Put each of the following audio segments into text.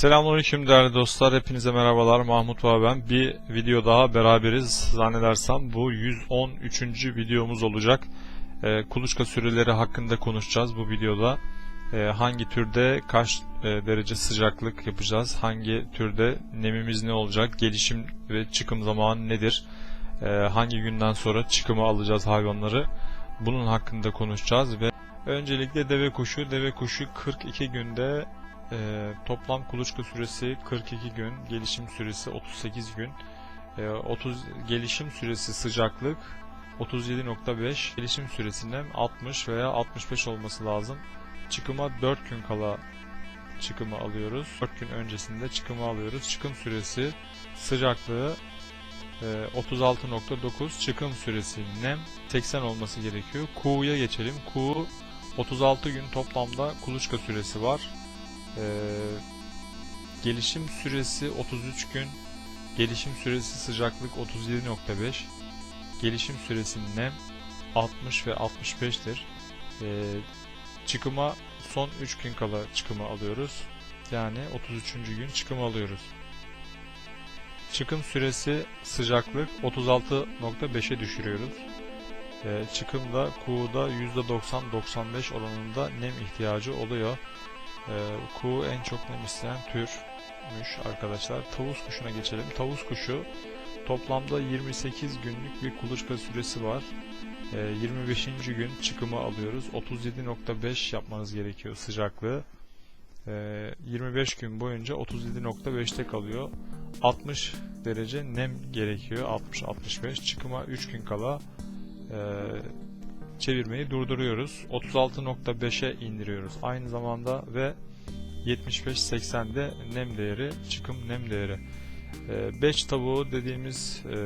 Selamünaleyküm değerli dostlar. Hepinize merhabalar. Mahmut ve ben. Bir video daha beraberiz. Zannedersem bu 113. videomuz olacak. Ee, kuluçka süreleri hakkında konuşacağız bu videoda. Ee, hangi türde kaç e, derece sıcaklık yapacağız? Hangi türde nemimiz ne olacak? Gelişim ve çıkım zamanı nedir? Ee, hangi günden sonra çıkımı alacağız hayvanları? Bunun hakkında konuşacağız ve öncelikle deve kuşu. Deve kuşu 42 günde ee, toplam kuluçka süresi 42 gün, gelişim süresi 38 gün. Ee, 30 gelişim süresi sıcaklık 37.5, gelişim süresi nem 60 veya 65 olması lazım. Çıkıma 4 gün kala çıkımı alıyoruz. 4 gün öncesinde çıkımı alıyoruz. Çıkım süresi sıcaklığı e, 36.9, çıkım süresi nem 80 olması gerekiyor. Kuğuya geçelim. Kuğu 36 gün toplamda kuluçka süresi var. Ee, gelişim süresi 33 gün. Gelişim süresi sıcaklık 37.5. Gelişim süresi nem 60 ve 65'tir. Ee, çıkıma son 3 gün kala çıkımı alıyoruz. Yani 33. gün çıkımı alıyoruz. Çıkım süresi sıcaklık 36.5'e düşürüyoruz. Ee, çıkımda kuğuda %90-95 oranında nem ihtiyacı oluyor. Ee, kuğu en çok nem isteyen türmüş arkadaşlar. Tavus kuşuna geçelim. Tavus kuşu toplamda 28 günlük bir kuluçka süresi var. Ee, 25. gün çıkımı alıyoruz. 37.5 yapmanız gerekiyor sıcaklığı. Ee, 25 gün boyunca 37.5'te kalıyor. 60 derece nem gerekiyor. 60-65 çıkıma 3 gün kala e, çevirmeyi durduruyoruz. 36.5'e indiriyoruz. Aynı zamanda ve 75-80'de nem değeri, çıkım nem değeri. E, beç tavuğu dediğimiz e,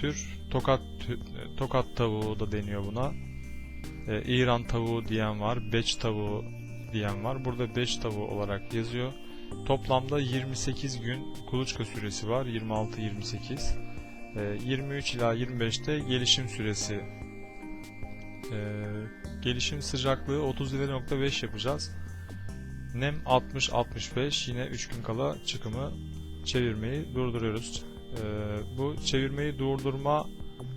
tür tokat tokat tavuğu da deniyor buna. E, İran tavuğu diyen var, beç tavuğu diyen var. Burada beç tavuğu olarak yazıyor. Toplamda 28 gün kuluçka süresi var. 26-28. E, 23 ila 25'te gelişim süresi ee, gelişim sıcaklığı 37.5 yapacağız. Nem 60-65 yine 3 gün kala çıkımı çevirmeyi durduruyoruz. Ee, bu çevirmeyi durdurma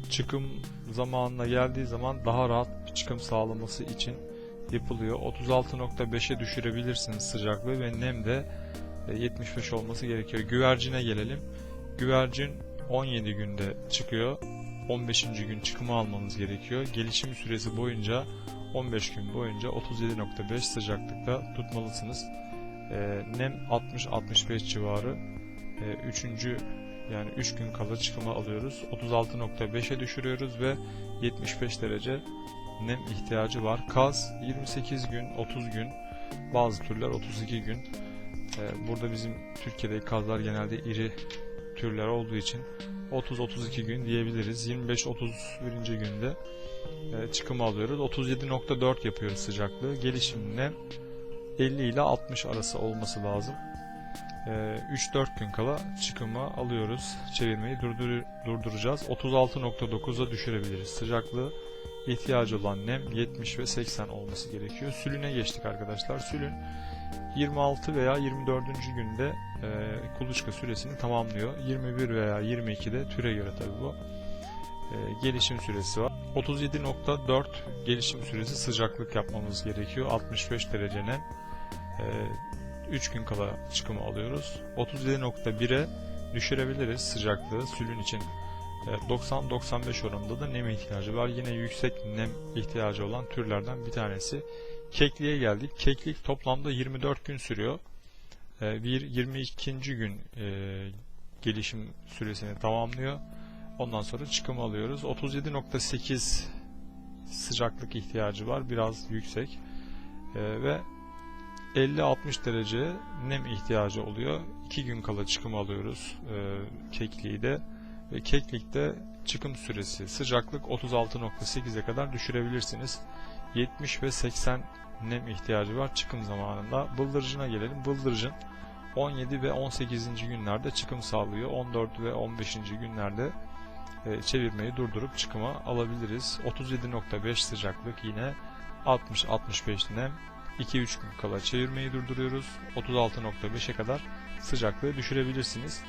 çıkım zamanına geldiği zaman daha rahat bir çıkım sağlaması için yapılıyor. 36.5'e düşürebilirsiniz sıcaklığı ve nem de e, 75 olması gerekiyor. Güvercine gelelim. Güvercin 17 günde çıkıyor. 15. gün çıkımı almanız gerekiyor. Gelişim süresi boyunca 15 gün boyunca 37.5 sıcaklıkta tutmalısınız. Ee, nem 60-65 civarı. Ee, üçüncü yani 3 gün kala çıkımı alıyoruz. 36.5'e düşürüyoruz ve 75 derece nem ihtiyacı var. Kaz 28 gün, 30 gün, bazı türler 32 gün. Ee, burada bizim Türkiye'de kazlar genelde iri türler olduğu için 30-32 gün diyebiliriz. 25-31. günde e, çıkımı alıyoruz. 37.4 yapıyoruz sıcaklığı. Gelişimine 50 ile 60 arası olması lazım. E, 3-4 gün kala çıkımı alıyoruz. Çevirmeyi durdur durduracağız. 36.9'a düşürebiliriz. Sıcaklığı ihtiyacı olan nem 70 ve 80 olması gerekiyor. Sülüne geçtik arkadaşlar. Sülün 26 veya 24. günde e, kuluçka süresini tamamlıyor. 21 veya 22'de türe göre tabi bu. E, gelişim süresi var. 37.4 gelişim süresi sıcaklık yapmamız gerekiyor. 65 derece nem. E, 3 gün kala çıkımı alıyoruz. 37.1'e düşürebiliriz sıcaklığı sülün için. E, 90-95 oranında da nem ihtiyacı var. Yine yüksek nem ihtiyacı olan türlerden bir tanesi. Kekliğe geldik. Keklik toplamda 24 gün sürüyor. Ee, bir 22. gün e, gelişim süresini tamamlıyor. Ondan sonra çıkım alıyoruz. 37.8 sıcaklık ihtiyacı var. Biraz yüksek. Ee, ve 50-60 derece nem ihtiyacı oluyor. 2 gün kala çıkım alıyoruz e, kekliği de. Ve keklikte çıkım süresi sıcaklık 36.8'e kadar düşürebilirsiniz. 70 ve 80 nem ihtiyacı var çıkım zamanında. Bıldırcına gelelim. Bıldırcın 17 ve 18. günlerde çıkım sağlıyor. 14 ve 15. günlerde e, çevirmeyi durdurup çıkıma alabiliriz. 37.5 sıcaklık yine 60-65 nem 2-3 gün kala çevirmeyi durduruyoruz. 36.5'e kadar sıcaklığı düşürebilirsiniz.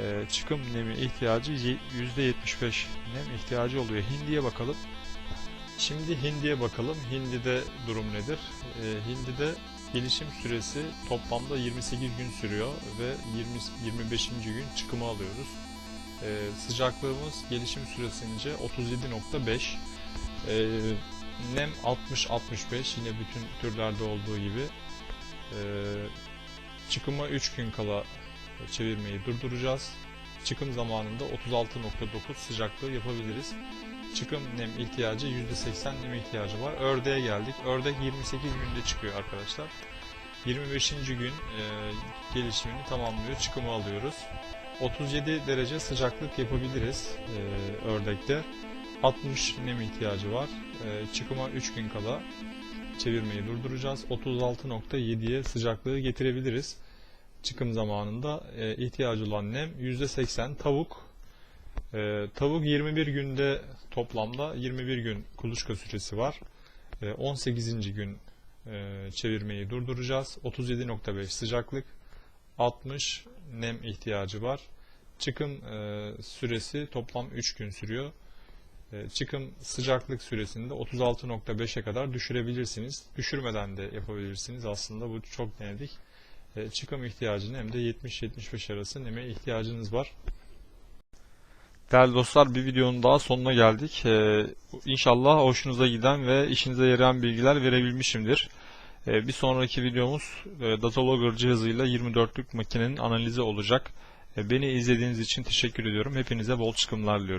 Ee, çıkım nemi ihtiyacı ye- %75 nem ihtiyacı oluyor. Hindiye bakalım. Şimdi hindiye bakalım. Hindide durum nedir? Ee, hindide gelişim süresi toplamda 28 gün sürüyor ve 20 25. gün çıkımı alıyoruz. Ee, sıcaklığımız gelişim süresince 37.5. Ee, nem 60-65 yine bütün türlerde olduğu gibi. Ee, çıkıma 3 gün kala çevirmeyi durduracağız. Çıkım zamanında 36.9 sıcaklığı yapabiliriz. Çıkım nem ihtiyacı %80 nem ihtiyacı var. Ördeğe geldik. Ördek 28 günde çıkıyor arkadaşlar. 25. gün e, gelişimini tamamlıyor. Çıkımı alıyoruz. 37 derece sıcaklık yapabiliriz e, ördekte. 60 nem ihtiyacı var. E, çıkıma 3 gün kala çevirmeyi durduracağız. 36.7'ye sıcaklığı getirebiliriz. Çıkım zamanında e, ihtiyacı olan nem %80 tavuk. E, tavuk 21 günde toplamda 21 gün kuluçka süresi var. E, 18. gün e, çevirmeyi durduracağız. 37.5 sıcaklık, 60 nem ihtiyacı var. Çıkım e, süresi toplam 3 gün sürüyor. E, çıkım sıcaklık süresini de 36.5'e kadar düşürebilirsiniz. Düşürmeden de yapabilirsiniz. Aslında bu çok denedik. E, çıkım ihtiyacını hem de 70-75 arası neme ihtiyacınız var. Değerli dostlar bir videonun daha sonuna geldik. Ee, inşallah hoşunuza giden ve işinize yarayan bilgiler verebilmişimdir. Ee, bir sonraki videomuz e, Datalogger cihazıyla 24'lük makinenin analizi olacak. Ee, beni izlediğiniz için teşekkür ediyorum. Hepinize bol çıkımlar diliyorum.